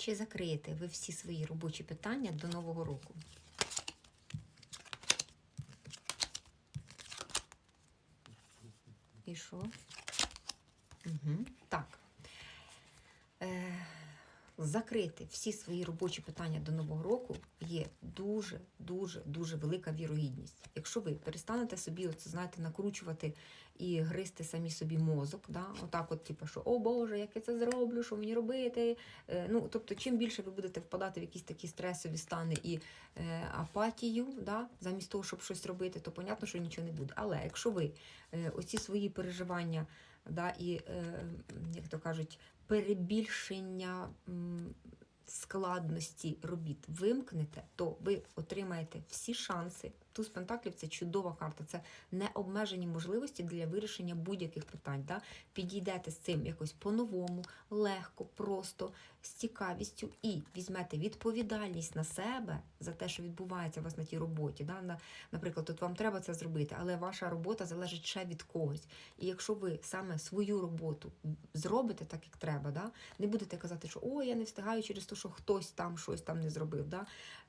Чи закриєте ви всі свої робочі питання до Нового року? І що? Угу. Так. Закрити всі свої робочі питання до Нового року є дуже, дуже, дуже велика вірогідність. Якщо ви перестанете собі, оце, знаєте, накручувати і гризти самі собі мозок, да? отак, от, типу, що о Боже, як я це зроблю, що мені робити? Е, ну, тобто, чим більше ви будете впадати в якісь такі стресові стани і е, апатію, да? замість того, щоб щось робити, то понятно, що нічого не буде. Але якщо ви е, оці свої переживання да, і, як то кажуть, перебільшення складності робіт вимкнете, то ви отримаєте всі шанси. Туз Пентаклів це чудова карта, це необмежені можливості для вирішення будь-яких питань. Да? Підійдете з цим якось по-новому, легко, просто, з цікавістю і візьмете відповідальність на себе за те, що відбувається у вас на тій роботі. Да? Наприклад, от вам треба це зробити, але ваша робота залежить ще від когось. І якщо ви саме свою роботу зробите так, як треба, да? не будете казати, що о, я не встигаю через те, що хтось там щось там не зробив. Да?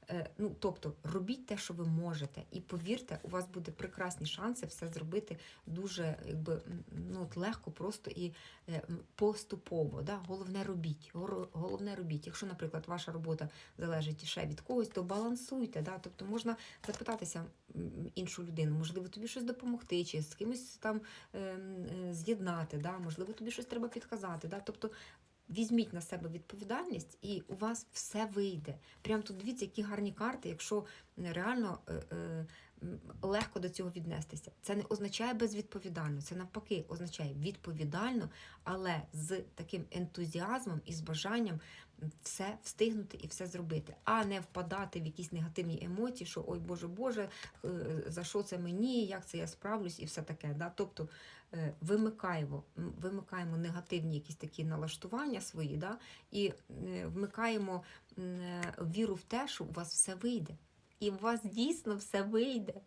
Е, ну, тобто, робіть те, що ви можете, і повірте, у вас буде прекрасні шанси все зробити дуже якби, ну, от легко, просто і е, поступово. Да? Головне робіть. Головне робіть. Якщо, наприклад, ваша робота залежить ще від когось, то балансуйте. Да? Тобто можна запитатися іншу людину, можливо, тобі щось допомогти, чи з кимось там ем, е, з'єднати, да? можливо, тобі щось треба підказати. Да? Тобто Візьміть на себе відповідальність, і у вас все вийде. Прям тут дивіться, які гарні карти, якщо реально е, е, легко до цього віднестися. Це не означає безвідповідально, це навпаки означає відповідально, але з таким ентузіазмом і з бажанням все встигнути і все зробити, а не впадати в якісь негативні емоції, що ой Боже Боже, е, за що це мені, як це я справлюсь, і все таке. Да? Тобто вимикаємо, вимикаємо негативні якісь такі налаштування свої, да? і вмикаємо віру в те, що у вас все вийде. І у вас дійсно все вийде.